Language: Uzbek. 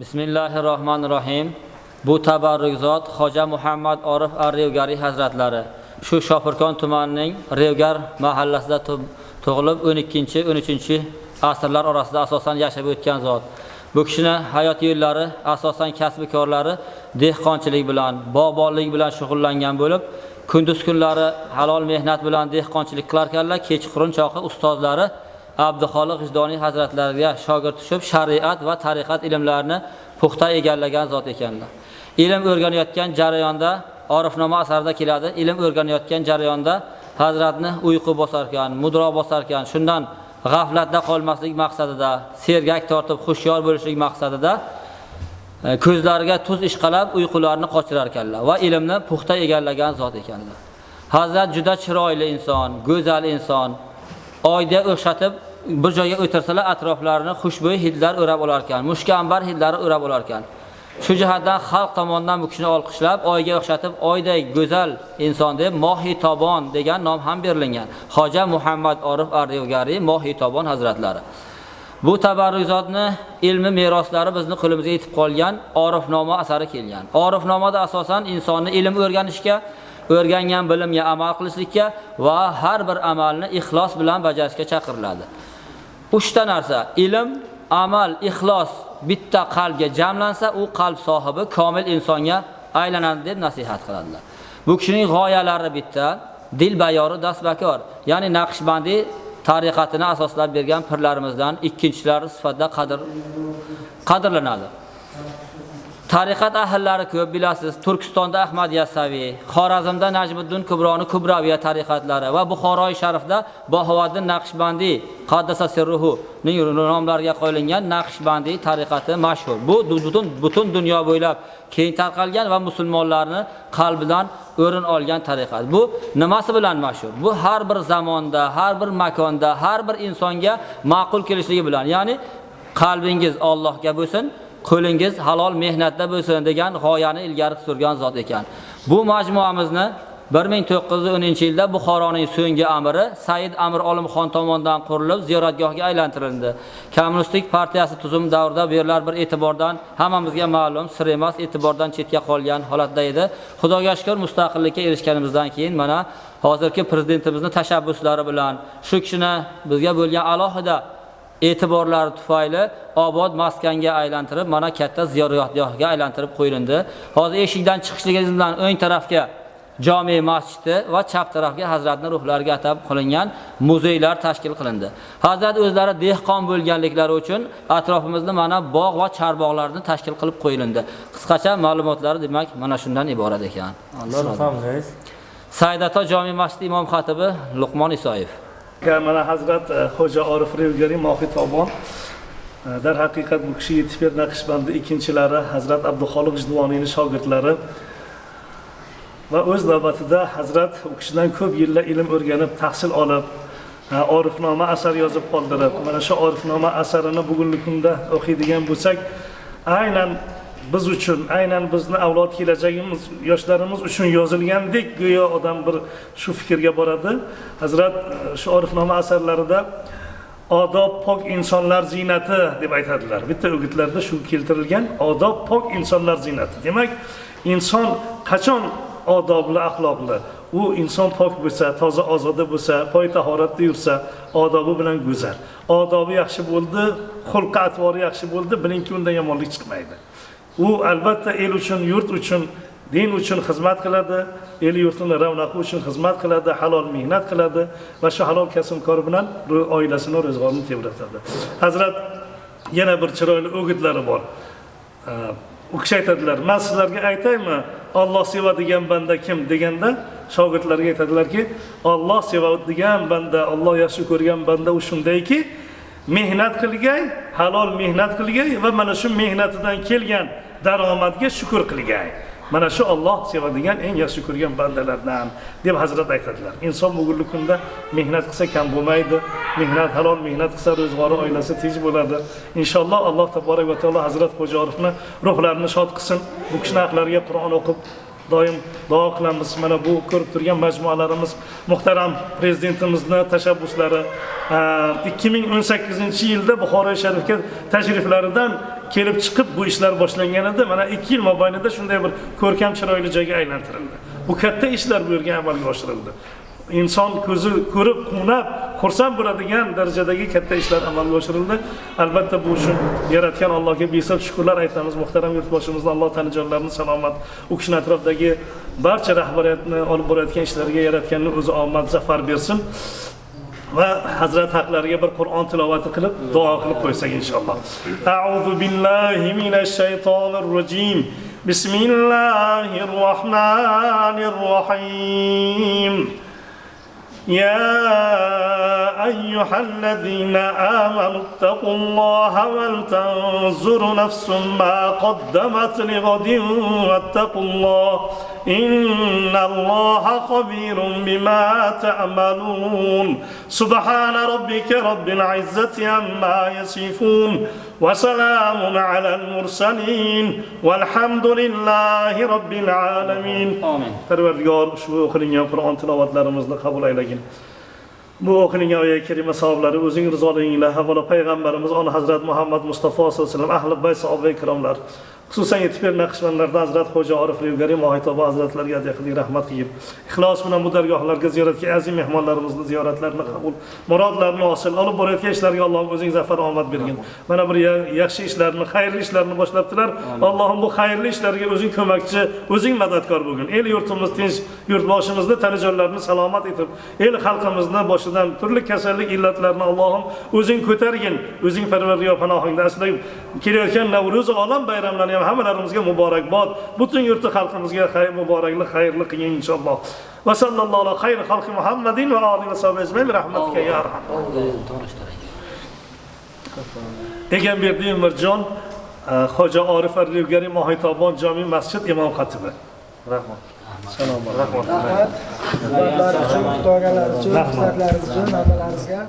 bismillahi rohmanir rohim bu tabarrukzot xo'ja muhammad orif ar revgariy hazratlari. Shu shofirkon tumanining revgar mahallasida tug'ilib 12 13 asrlar orasida asosan yashab o'tgan zot. Bu kishini hayot yo'llari asosan kasbi korlari dehqonchilik bilan bog'bonlik bilan shug'ullangan bo'lib kunduz kunlari halol mehnat bilan dehqonchilik qilarkanlar kechqurun choqi ustozlari abduxoliq g'ijdoniy hazratlariga shogird tushib shariat va tariqat ilmlarini puxta egallagan zot ekanlar ilm o'rganayotgan jarayonda orifnoma asarida keladi. Ilm o'rganayotgan jarayonda hazratni uyqu bosarkan mudro bosarkan shundan g'aflatda qolmaslik maqsadida sergak tortib hushyor bo'lishlik maqsadida e, ko'zlariga tuz ishqalab uyqularini qochirar ekanlar va ilmni puxta egallagan zot ekanlar hazrat juda chiroyli inson go'zal inson oyga o'xshatib bir joyga o'tirsalar atroflarini xushbo'y hidlar o'rab olar ekan mushkambar hidlari o'rab olar ekan shu jihatdan xalq tomonidan bu kishini olqishlab oyga o'xshatib oyday go'zal inson deb mohi tobon degan nom ham berilgan. Hoja muhammad orif arrivgariy mohi tobon hazratlari. Bu tabarruzotni ilmi meroslari bizni qo'limizga yetib qolgan orifnoma asari kelgan. Orifnomada asosan insonni ilm o'rganishga o'rgangan bilimga amal qilishlikka va har bir amalni ixlos bilan bajarishga chaqiriladi. Uchta narsa ilm amal ixlos bitta qalbga jamlansa u qalb sohibi komil insonga aylanadi deb nasihat qiladilar. Bu kishining g'oyalari bitta dil bayori dasbakor ya'ni naqshbandiy tariqatini asoslab bergan pirlarimizdan ikkinchilari sifatida qadr qadrlanadi tariqat ahllari ko'p bilasiz. Turkistonda ahmad yasaviy xorazmda najmiddin kubroni kubraviya tariqatlari va buxoroi sharifda bohovaddin naqshbandiy qaddasa sirruhuning nomlariga qo'yilgan naqshbandiy tariqati mashhur. Bu butun butun dunyo bo'ylab keng tarqalgan va musulmonlarni qalbidan o'rin olgan tariqat. Bu nimasi bilan mashhur? Bu har bir zamonda har bir makonda har bir insonga ma'qul kelishligi bilan ya'ni qalbingiz Allohga bo'lsin qo'lingiz halol mehnatda bo'lsin degan g'oyani ilgari surgan zot ekan. Bu majmuamizni 1910 yilda buxoroning so'nggi amiri said amir olimxon tomonidan qurilib ziyoratgohga aylantirildi. Kommunistik partiyasi tuzum davrida bu yerlar bir e'tibordan hammamizga ma'lum sir emas e'tibordan chetga qolgan holatda edi. Xudoga shukur mustaqillikka erishganimizdan keyin mana hozirgi prezidentimizni tashabbuslari bilan shu kishini bizga bo'lgan alohida e'tiborlari tufayli obod maskanga aylantirib mana katta ziyoratgohga aylantirib qo'yildi hozir eshikdan chiqishligingiz bilan o'ng tarafga jome masjidi va chap tarafga hazratni ruhlariga atab qilingan muzeylar tashkil qilindi. Hazrat o'zlari dehqon bo'lganliklari uchun atrofimizni mana bog' va charbog'larni tashkil qilib qo'yildi qisqacha ma'lumotlari demak mana shundan iborat ekan. Alloh saydato jome masjidi imom xatibi luqmon isoyev Ka- mana hazrat e, xo'ja orif revgari mohid tobon e, darhaqiqat bu kishi yetib naqshbandi ikkinchilari hazrat abduxoliq g'ijduvoniyni shogirdlari. Va o'z navbatida hazrat u kishidan ko'p yillar ilm o'rganib tahsil olib e, orifnoma asar yozib qoldirib. Mana shu orifnoma asarini bugungi kunda o'qiydigan bo'lsak aynan biz uchun aynan bizni avlod kelajagimiz yoshlarimiz uchun yozilgandek go'yo odam bir shu fikrga boradi. Hazrat e, shu orifnoma asarlarida odob pok insonlar ziynati deb aytadilar. Bitta o'gitlarda shu keltirilgan odob pok insonlar ziynati. Demak inson qachon odobli axloqli? U inson pok bo'lsa toza ozoda bo'lsa poy tahoratda yursa odobi bilan go'zal. Odobi yaxshi bo'ldi xulqi atvori yaxshi bo'ldi bilingki undan yomonlik chiqmaydi. U albatta el uchun yurt uchun din uchun xizmat qiladi. El yurtini ravnaqi uchun xizmat qiladi halol mehnat qiladi va shu halol kasbkor bilan oilasini ro'zg'orini tebratadi. Hazrat yana bir chiroyli o'gitlari bor. U kishi aytadilar man sizlarga aytaymi olloh sevadigan banda kim? deganda shogirdlarga aytadilarki olloh sevadigan banda olloh yaxshi ko'rgan banda u shundayki mehnat qilgay halol mehnat qilgay va mana shu mehnatidan kelgan daromadga shukur qilgay. Mana shu olloh sevadigan eng yaxshi ko'rgan bandalardan deb hazrat aytadilar. İnson bugungi kunda mehnat qilsa kam bo'lmaydi mehnat halol mehnat qilsa ro'zg'ori oilasi tinch bo'ladi. İnshaalloh alloh taborak va taolo hazrat xo'ja orifni ruhlarini shod qilsin. Bu kishini haqlariga qur'on o'qib doim duo qilamiz. Mana bu ko'rib turgan majmualarimiz muhtaram prezidentimizni tashabbuslari ikki ming o'n sakkizinchi yilda buxoroy sharifga tashriflaridan kelib chiqib bu ishlar boshlangan edi mana ikki yil mobaynida shunday bir ko'rkam chiroyli joyga aylantirildi bu katta ishlar bu yerga amalga oshirildi inson ko'zi ko'rib quvnab xursand bo'ladigan darajadagi katta ishlar amalga oshirildi albatta bu uchun yaratgan allohga behisob shukurlar aytamiz muhtaram yurtboshimizni alloh tani jonlarini salomat u kishini atrofidagi barcha rahbariyatni olib borayotgan ishlarga yaratganni o'zi omad zafar bersin ve Hazreti Hakları'ya bir Kur'an tilavati kılıp dua kılıp koysak inşallah. Euzu billahi mineşşeytanirracim. Bismillahirrahmanirrahim. Ya أيها الذين آمنوا اتقوا الله ولتنظر نفس ما قدمت لغد واتقوا الله إن الله خبير بما تعملون سبحان ربك رب العزة عما يصفون وسلام على المرسلين والحمد لله رب العالمين Amin. Parvardigor ushbu o'qilingan Qur'on tilovatlarimizni qabul aylagin. Bu o'qilingan oyi karima savoblari o'zing rizoliginglar avvalo payg'ambarimiz ona Hazrat Muhammad Mustafa sollallohu alayhi vasallam ahli bayt sahoba ikromlar xususan yetib ber naqshbandlarda Hazrat Xo'ja Orif Rivgari Mohitoba hazratlariga qildik rahmat qilib ixlos bilan bu dargohlarga ziyoratga azim mehmonlarimizni ziyoratlarini qabul murodlarini hosil olib borayotgan ishlarga Allohim o'zing zafar omad bergin mana bir ya- yaxshi ishlarni xayrli ishlarni boshlabdilar Allohim bu xayrli ishlarga o'zing ko'makchi o'zing madadkor bo'lgin el yurtimiz tinch yurtboshimizni tanijonlarini salomat etib. El xalqimizni boshidan turli kasallik illatlarini Allohim o'zing ko'targin o'zing parvardigor panohingda aslida kelayotgan Navro'z olam bayramlari ham hammalarimizga muborakbod butun yurti xalqimizga xayr muborakli xayrli qilgin inshaalloh va sallallohu ala xayri xalqi muhammadin va alihi va sahbihi ajmain rahmatika ya arham egamberdi umarjon xo'ja orif arrivgari mohitobon jami masjid imom xatibi rahmat salom rahmat rahmat xizmatlaringiz uchun xudoyalaringiz uchun hamalaringizga